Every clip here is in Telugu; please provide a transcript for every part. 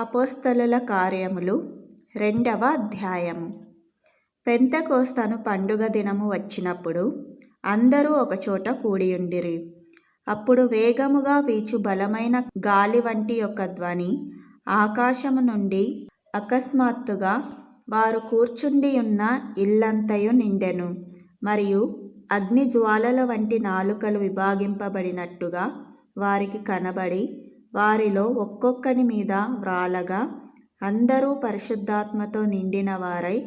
అపోస్తలుల కార్యములు రెండవ అధ్యాయము. పెంతకోస్తను పండుగ దినము వచ్చినప్పుడు అందరూ ఒకచోట కూడియుండిరి. అప్పుడు వేగముగా వీచు బలమైన గాలి వంటి యొక్క ధ్వని ఆకాశము నుండి అకస్మాత్తుగా వారు కూర్చుండి ఉన్న ఇల్లంతయు నిండెను. మరియు అగ్ని జ్వాలల వంటి నాలుకలు విభాగింపబడినట్టుగా వారికి కనబడి వారిలో ఒక్కొక్కని మీద వ్రాలగా అందరూ పరిశుద్ధాత్మతో నిండిన వారై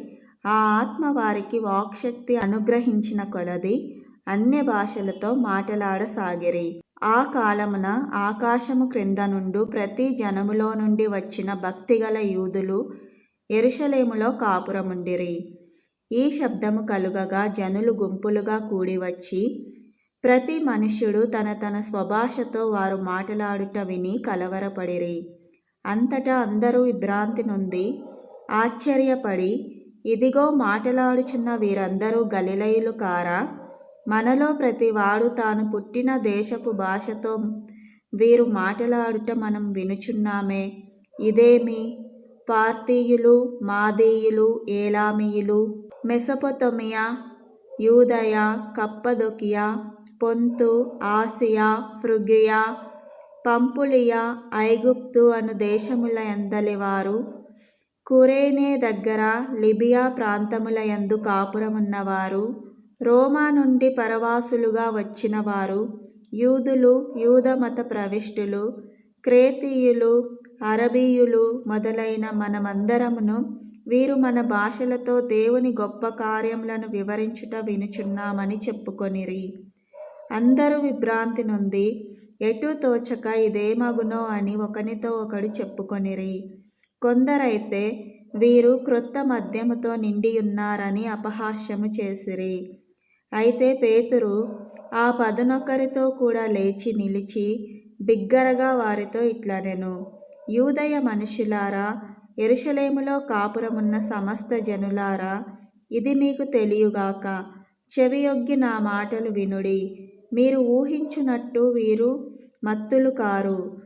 ఆ ఆత్మ వారికి వాక్శక్తి అనుగ్రహించిన కొలది అన్య భాషలతో మాటలాడసాగిరి. ఆ కాలమున ఆకాశము క్రింద నుండు ప్రతి జనములో నుండి వచ్చిన భక్తిగల యూదులు ఎరుషలేములో కాపురముండిరి. ఈ శబ్దము కలుగగా జనులు గుంపులుగా కూడి వచ్చి ప్రతి మనుష్యుడు తన తన స్వభాషతో వారు మాట్లాడుట విని కలవరపడిరి. అంతటా అందరూ విభ్రాంతి నుండి ఆశ్చర్యపడి ఇదిగో మాటలాడుచున్న వీరందరూ గలిలయులు కారా మనలో ప్రతివాడు తాను పుట్టిన దేశపు భాషతో వీరు మాటలాడుట మనం వినుచున్నామే. ఇదేమి? పార్తీయులు మాదీయులు ఏలామీయులు మెసొపొతమియా యూదయ కప్పదొకియా పొంతు ఆసియా ఫ్రుగియా పంపులియా ఐగుప్తు అను దేశముల ఎందలివారు కురేనే దగ్గర లిబియా ప్రాంతముల యందు కాపురమున్నవారు. రోమా నుండి పరవాసులుగా వచ్చినవారు. యూదులు యూద మత ప్రవిష్టులు క్రేతీయులు అరబీయులు మొదలైన మనమందరమును వీరు మన భాషలతో దేవుని గొప్ప కార్యములను వివరించుట వినుచున్నామని చెప్పుకొనిరి. అందరూ విభ్రాంతి నుండి ఎటు తోచక ఇదేమగునో అని ఒకనితో ఒకడు చెప్పుకొనిరి. కొందరైతే వీరు క్రొత్త మద్యముతో నిండియున్నారని అపహాస్యము చేసిరి. అయితే పేతురు ఆ పదునొకరితో కూడా లేచి నిలిచి బిగ్గరగా వారితో ఇట్లనెను. యూదయ మనుషులారా ఎరుషలేములో కాపురమున్న సమస్త జనులారా ఇది మీకు తెలియగాక చెవియొగ్గి నా మాటలు వినుడి. మీరు ఊహించునట్టు వీరు మత్తులు కారు.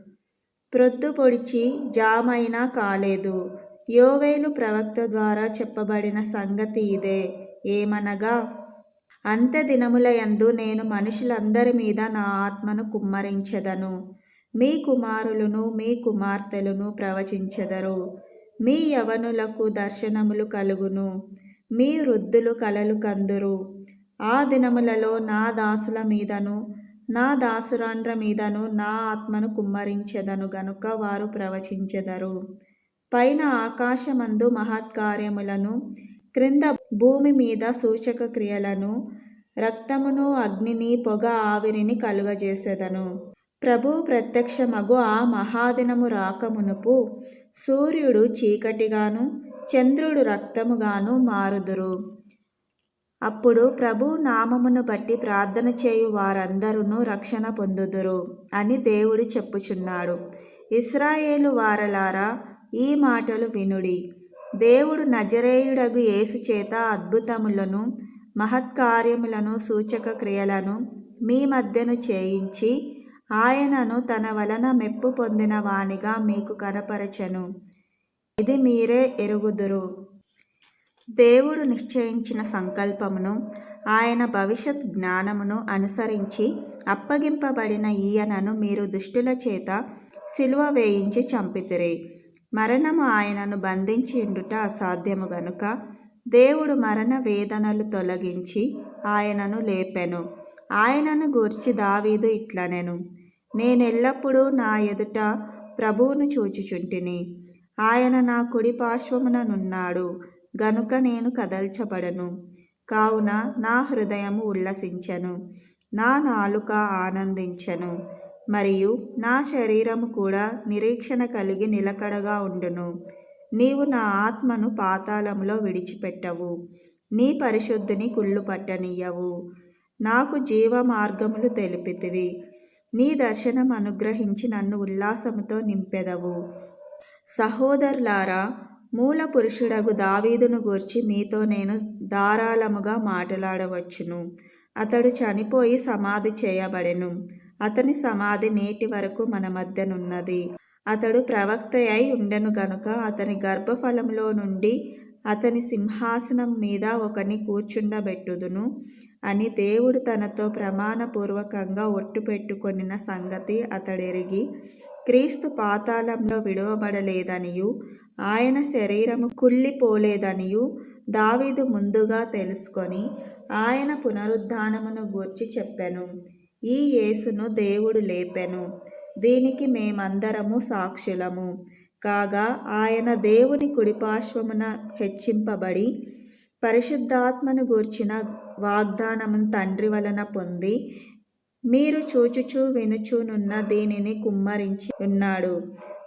ప్రొద్దు పొడిచి జామైనా కాలేదు. యోవేలు ప్రవక్త ద్వారా చెప్పబడిన సంగతి ఇదే. ఏమనగా అంత్య దినములయందు నేను మనుషులందరి మీద నా ఆత్మను కుమ్మరించెదను. మీ కుమారులను మీ కుమార్తెలను ప్రవచించెదరు. మీ యవనులకు దర్శనములు కలుగును. మీ వృద్ధులు కలలు కందురు. ఆ దినములలో నా దాసుల మీదను నా దాసురాండ్ర మీదను నా ఆత్మను కుమ్మరించెదను గనుక వారు ప్రవచించెదరు. పైన ఆకాశమందు మహత్కార్యములను క్రింద భూమి మీద సూచక క్రియలను రక్తమును అగ్నిని పొగ ఆవిరిని కలుగజేసెదను. ప్రభు ప్రత్యక్షమగు ఆ మహాదినము రాకమునుపు సూర్యుడు చీకటిగాను చంద్రుడు రక్తముగాను మారుదురు. అప్పుడు ప్రభు నామమును బట్టి ప్రార్థన చేయు వారందరూ రక్షణ పొందుదురు అని దేవుడు చెప్పుచున్నాడు. ఇస్రాయేలు వారలారా ఈ మాటలు వినుడి. దేవుడు నజరేయుడగు యేసు చేత అద్భుతములను మహత్కార్యములను సూచక క్రియలను మీ మధ్యను చేయించి ఆయనను తన వలన మెప్పు పొందిన వానిగా మీకు కనపరచను. ఇది మీరే ఎరుగుదురు. దేవుడు నిశ్చయించిన సంకల్పమును ఆయన భవిష్యత్ జ్ఞానమును అనుసరించి అప్పగింపబడిన ఈయనను మీరు దుష్టుల చేత సిలువ వేయించి చంపితిరి. మరణము ఆయనను బంధించిండుట అసాధ్యము గనుక దేవుడు మరణ వేదనలు తొలగించి ఆయనను లేపెను. ఆయనను గూర్చి దావీదు ఇట్లనెను నేనెల్లప్పుడూ నా ఎదుట ప్రభువును చూచుచుంటిని. ఆయన నా కుడి పార్శ్వముననున్నాడు గనుక నేను కదల్చబడను. కావున నా హృదయము ఉల్లసించను. నా నాలుక ఆనందించెను. మరియు నా శరీరము కూడా నిరీక్షణ కలిగి నిలకడగా ఉండును. నీవు నా ఆత్మను పాతాళంలో విడిచిపెట్టవు. నీ పరిశుద్ధిని కుళ్ళు పట్టనీయవు. నాకు జీవ మార్గములు తెలిపితివి. నీ దర్శనం అనుగ్రహించి నన్ను ఉల్లాసముతో నింపెదవు. సహోదరులారా మూల పురుషుడగు దావీదును గూర్చి మీతో నేను ధారాళముగా మాట్లాడవచ్చును. అతడు చనిపోయి సమాధి చేయబడెను. అతని సమాధి నేటి వరకు మన మధ్యనున్నది. అతడు ప్రవక్త అయి ఉండెను గనుక అతని గర్భఫలంలో నుండి అతని సింహాసనం మీద ఒకని కూర్చుండబెట్టుదును అని దేవుడు తనతో ప్రమాణపూర్వకంగా ఒట్టు పెట్టుకొనిన సంగతి అతడెరిగి క్రీస్తు పాతాళంలో విడువబడలేదనియు ఆయన శరీరము కుళ్ళిపోలేదనియు దావీదు ముందుగా తెలుసుకొని ఆయన పునరుద్ధానమును గూర్చి చెప్పెను. ఈ యేసును దేవుడు లేపెను. దీనికి మేమందరము సాక్షులము. కాగా ఆయన దేవుని కుడిపార్శ్వమున హెచ్చింపబడి పరిశుద్ధాత్మను గూర్చిన వాగ్దానమును తండ్రి వలన పొంది మీరు చూచుచూ వినుచూనున్న దీనిని కుమ్మరించి ఉన్నాడు.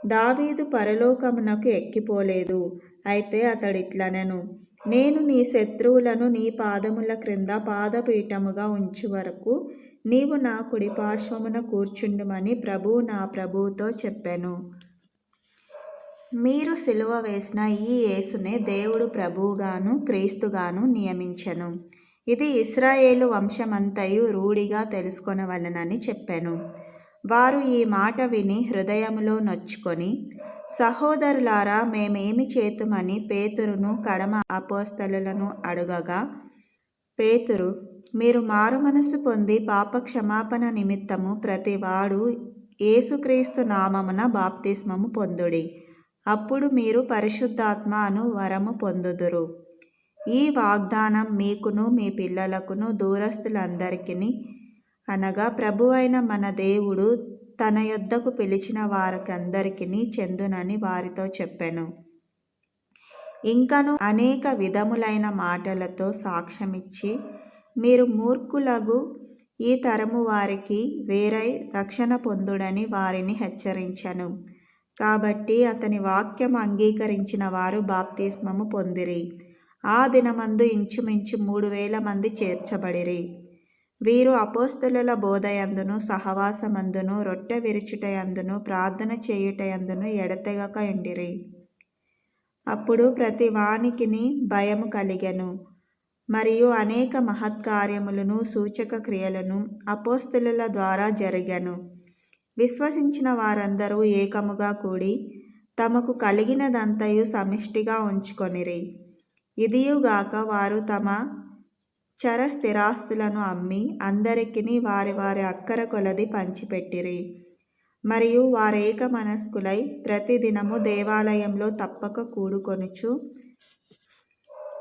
దావీదు పరలోకమునకు ఎక్కిపోలేదు. అయితే అతడిట్లనెను నేను నీ శత్రువులను నీ పాదముల క్రింద పాదపీఠముగా ఉంచు వరకు నీవు నా కుడి పార్శ్వమున కూర్చుండుమని ప్రభు నా ప్రభువుతో చెప్పెను. మీరు సిలువ వేసిన ఈ యేసునే దేవుడు ప్రభువుగాను క్రీస్తుగాను నియమించెను. ఇది ఇస్రాయేలు వంశమంతయు రూఢిగా తెలుసుకొనవలనని చెప్పాను. వారు ఈ మాట విని హృదయములో నొచ్చుకొని సహోదరులారా మేమేమి చేతుమని పేతురును కడమ అపోస్తలులను అడగగా పేతురు మీరు మారుమనసు పొంది పాప క్షమాపణ నిమిత్తము ప్రతివాడు యేసుక్రీస్తు నామమున బాప్తిస్మము పొందుడి. అప్పుడు మీరు పరిశుద్ధాత్మ అను వరము పొందుదురు. ఈ వాగ్దానం మీకును మీ పిల్లలకును దూరస్తులందరికీ అనగా ప్రభువైన మన దేవుడు తన యొద్దకు పిలిచిన వారికందరికీ చెందునని వారితో చెప్పెను. ఇంకను అనేక విధములైన మాటలతో సాక్ష్యమిచ్చి మీరు మూర్ఖులగు ఈ తరము వారికి వేరై రక్షణ పొందుడని వారిని హెచ్చరించను. కాబట్టి అతని వాక్యం అంగీకరించిన వారు బాప్తిస్మము పొందిరి. ఆ దినమందు ఇంచుమించు మూడు వేల మంది చేర్చబడిరి. వీరు అపోస్తుల బోధయందును సహవాసమందును రొట్టె విరుచుటయందును ప్రార్థన చేయుటయందును ఎడతెగక ఎండిరి. అప్పుడు ప్రతి వానికిని భయము కలిగెను. మరియు అనేక మహత్కార్యములను సూచక క్రియలను అపోస్తుల ద్వారా జరిగెను. విశ్వసించిన వారందరూ ఏకముగా కూడి తమకు కలిగినదంతయు సమిష్టిగా ఉంచుకొనిరి. ఇదియుగాక వారు తమ చర స్థిరాస్తులను అమ్మి అందరికిని వారి వారి అక్కర కొలది పంచిపెట్టిరి. మరియు వారేక మనస్కులై ప్రతిదినము దేవాలయంలో తప్పక కూడుకొనుచు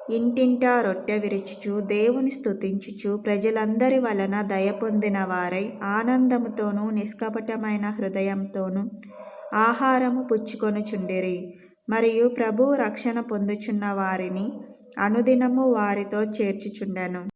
ఇంటింటా రొట్టె విరుచుచు దేవుని స్తుతించుచు ప్రజలందరి వలన దయ పొందిన వారై ఆనందముతోనూ నిష్కపటమైన హృదయంతోనూ ఆహారము పుచ్చుకొనుచుండిరి. మరియు ప్రభు రక్షణ పొందుచున్న వారిని అనుదినము వారితో చేర్చుచుండెను.